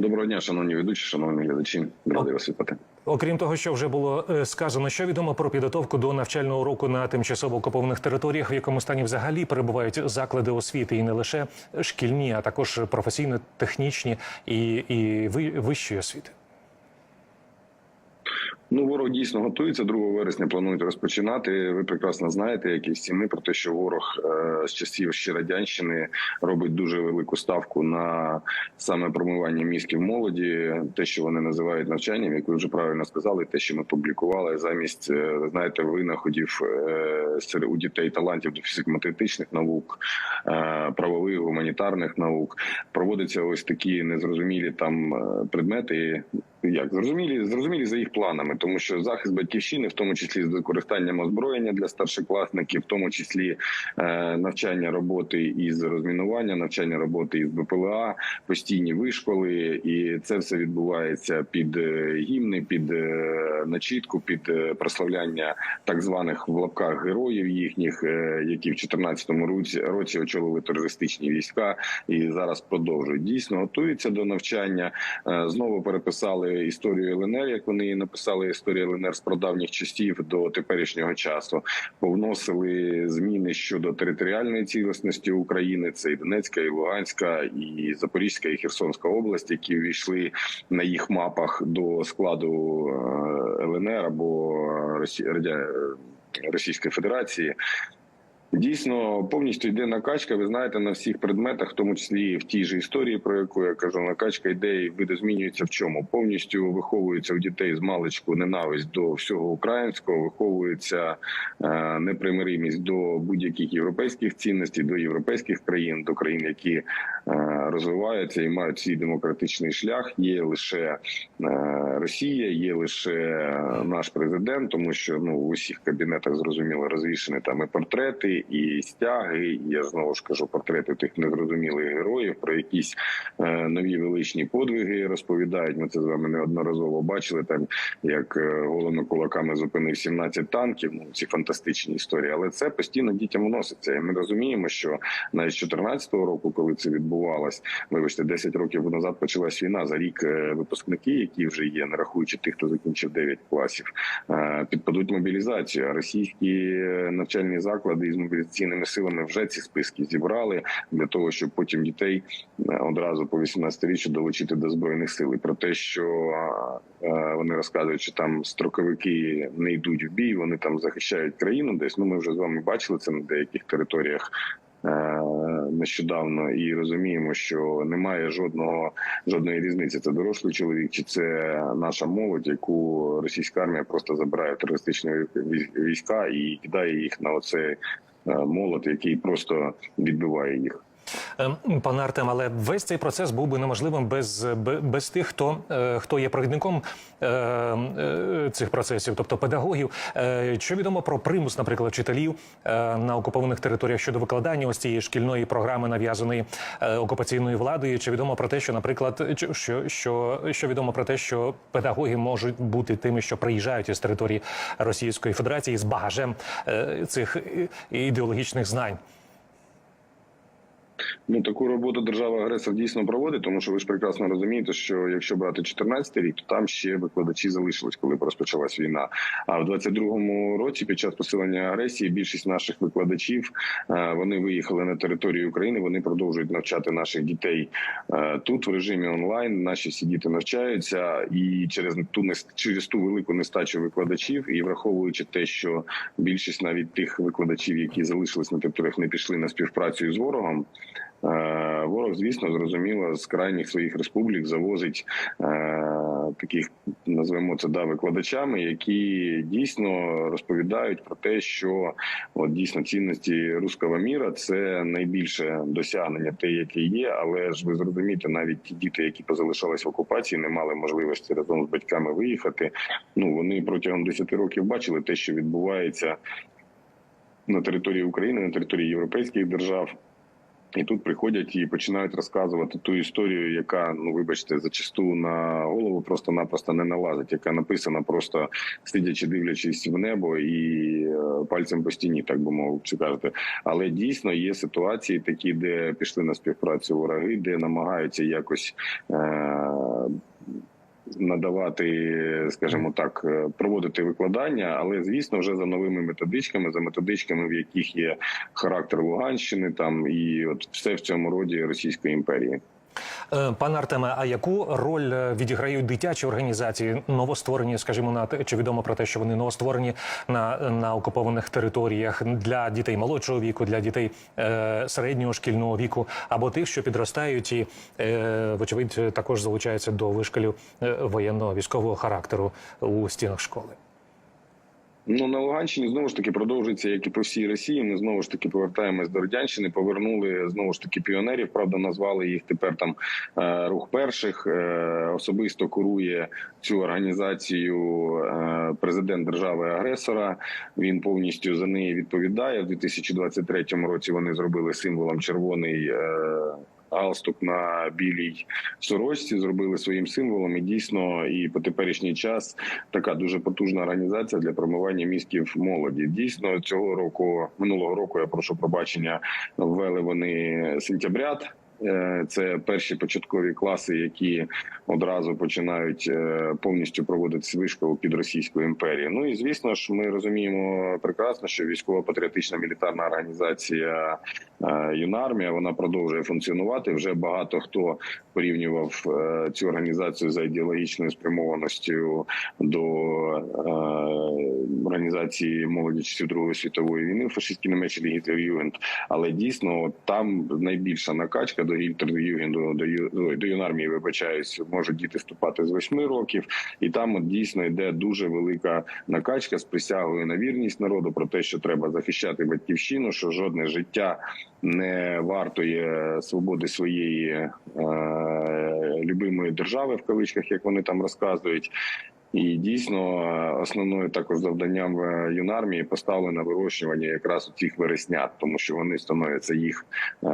Доброго дня, шановні ведучі, шановні глядачі. Радий вас вітати. Окрім того, що вже було е, сказано, що відомо про підготовку до навчального року на тимчасово окупованих територіях, в якому стані взагалі перебувають заклади освіти, і не лише шкільні, а також професійно-технічні і, і ви- вищої освіти. Ну, ворог дійсно готується 2 вересня. Планують розпочинати. Ви прекрасно знаєте, як і всі ми про те, що ворог е, з часів ще радянщини робить дуже велику ставку на саме промивання мізків молоді, те, що вони називають навчанням, як ви вже правильно сказали, те, що ми публікували, замість е, знаєте, винаходів е, серед у дітей талантів до фізико-математичних наук, правових гуманітарних наук, проводяться ось такі незрозумілі там предмети. Як зрозумілі, зрозумілі за їх планами, тому що захист батьківщини, в тому числі з використанням озброєння для старшокласників, в тому числі е, навчання роботи із розмінування, навчання роботи із БПЛА, постійні вишколи, і це все відбувається під е, гімни, під е, начітку, під е, прославляння так званих в лапках героїв їхніх, які в 2014 році році очолили терористичні війська і зараз продовжують. Дійсно готуються до навчання. Знову переписали історію ЛНР, як вони її написали історію ЛНР з прадавніх часів до теперішнього часу. Повносили зміни щодо територіальної цілісності України. Це і Донецька, і Луганська, і Запорізька, і Херсонська область, які увійшли на їх мапах до складу е, ЛНР або Росі... Російської Федерації. Дійсно, повністю йде накачка. Ви знаєте, на всіх предметах, в тому числі в тій же історії, про яку я кажу, накачка йде і видозмінюється в чому. Повністю виховується у дітей з маличку ненависть до всього українського, виховується е, непримиримість до будь-яких європейських цінностей, до європейських країн, до країн, які е, розвиваються і мають свій демократичний шлях. Є лише е, Росія, є лише наш президент, тому що ну в усіх кабінетах зрозуміло розвішені там і портрети, і стяги. І я знову ж кажу портрети тих незрозумілих героїв про якісь е, нові величні подвиги розповідають. Ми це з вами неодноразово бачили. Там як е, голими кулаками зупинив 17 танків. Ну ці фантастичні історії, але це постійно дітям вноситься. І ми розуміємо, що навіть з 2014 року, коли це відбувалось, вибачте, 10 років назад почалась війна. За рік е, випускники, які вже є, не рахуючи тих, хто закінчив 9 класів, е, підпадуть мобілізацію. А російські навчальні заклади із мобілізаційними силами вже ці списки зібрали для того, щоб потім дітей е, одразу по 18-річчю долучити до збройних сил. І про те, що е, вони розказують, що там строковики не йдуть в бій, вони там захищають країну. Десь ну ми вже з вами бачили це на деяких територіях. е, Нещодавно і розуміємо, що немає жодного жодної різниці. Це дорослий чоловік, чи це наша молодь, яку російська армія просто забирає терористичні вій- війська і кидає їх на оцей е, молот, який просто відбиває їх. Ем, Пане Артем, але весь цей процес був би неможливим без, без тих, хто, е, хто є провідником е, е, цих процесів, тобто педагогів. Е, Що відомо про примус, наприклад, вчителів е, на окупованих територіях щодо викладання ось цієї шкільної програми, нав'язаної е, окупаційною владою? Чи відомо про те, що, наприклад, що, що, що відомо про те, що педагоги можуть бути тими, що приїжджають із території Російської Федерації з багажем е, цих е, ідеологічних знань? Ну таку роботу держава агресор дійсно проводить, тому що ви ж прекрасно розумієте, що якщо брати 14 рік, то там ще викладачі залишились, коли розпочалась війна. А в 22-му році, під час посилення агресії, більшість наших викладачів е, вони виїхали на територію України. Вони продовжують навчати наших дітей е, тут в режимі онлайн. Наші всі діти навчаються, і через ту через ту велику нестачу викладачів, і враховуючи те, що більшість навіть тих викладачів, які залишились на територіях, не пішли на співпрацю з ворогом. Е, Ворог, звісно, зрозуміло, з крайніх своїх республік завозить е, таких, назвемо це да, викладачами, які дійсно розповідають про те, що от дійсно цінності руського міра це найбільше досягнення, те, яке є. Але ж ви зрозумієте, навіть ті діти, які позалишались в окупації, не мали можливості разом з батьками виїхати. Ну вони протягом 10 років бачили те, що відбувається на території України, на території європейських держав. І тут приходять і починають розказувати ту історію, яка ну вибачте, зачасту на голову просто-напросто не налазить, яка написана просто сидячи, дивлячись в небо і е, пальцем по стіні, так би мовити кажете. Але дійсно є ситуації такі, де пішли на співпрацю вороги, де намагаються якось е- надавати, скажімо так, е, проводити викладання, але звісно, вже за новими методичками, за методичками, в яких є характер Луганщини, там і от все в цьому роді Російської імперії. Е, Пане Артеме, а яку роль е, відіграють дитячі організації, новостворені, скажімо, на чи відомо про те, що вони новостворені на, на окупованих територіях для дітей молодшого віку, для дітей е, середнього шкільного віку, або тих, що підростають і, е, вочевидь, також залучаються до вишколів е, воєнного військового характеру у стінах школи? Ну на Луганщині знову ж таки продовжується, як і по всій Росії. Ми знову ж таки повертаємось до радянщини. Повернули знову ж таки піонерів. Правда, назвали їх тепер там е, рух перших. Е, Особисто курує цю організацію е, президент держави-агресора. Він повністю за неї відповідає. В 2023 році вони зробили символом червоний. Галстук на білій сорочці зробили своїм символом. І дійсно, і по теперішній час така дуже потужна організація для промивання мізків молоді. Дійсно, цього року, минулого року, я прошу пробачення, ввели вони сентябрят. Е, Це перші початкові класи, які одразу починають е, повністю проводити вишколу під Російською імперією. Ну і звісно ж, ми розуміємо прекрасно, що військово-патріотична мілітарна організація юнармія вона продовжує функціонувати. Вже багато хто порівнював е, цю організацію за ідеологічною спрямованістю до е, організації молоді часів Другої світової війни фашистські Німеччини Гітлер-Югенд. Але дійсно там найбільша накачка до Гітлер-Югенду, до, до юнармії, вибачаюсь, можуть діти вступати з 8 років, і там от дійсно йде дуже велика накачка з присягою на вірність народу про те, що треба захищати батьківщину, що жодне життя не вартує свободи своєї е, любимої держави в кавичках, як вони там розказують. І дійсно е, основною також завданням е, юнармії поставлено вирощування якраз у цих вереснят, тому що вони становляться їх е,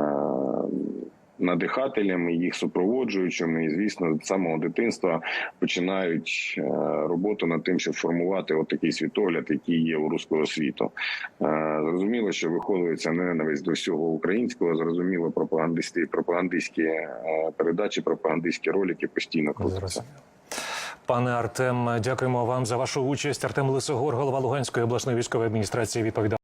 надихателями, їх супроводжуючими, і звісно, з самого дитинства починають е, роботу над тим, щоб формувати от такий світогляд, який є у руського світу. Е, Зрозуміло, що виховується ненависть до всього українського. Зрозуміло, пропагандисти, пропагандистські е, передачі, пропагандистські ролики постійно крутяться. Пане Артем, дякуємо вам за вашу участь. Артем Лисогор, голова Луганської обласної військової адміністрації, відповідав.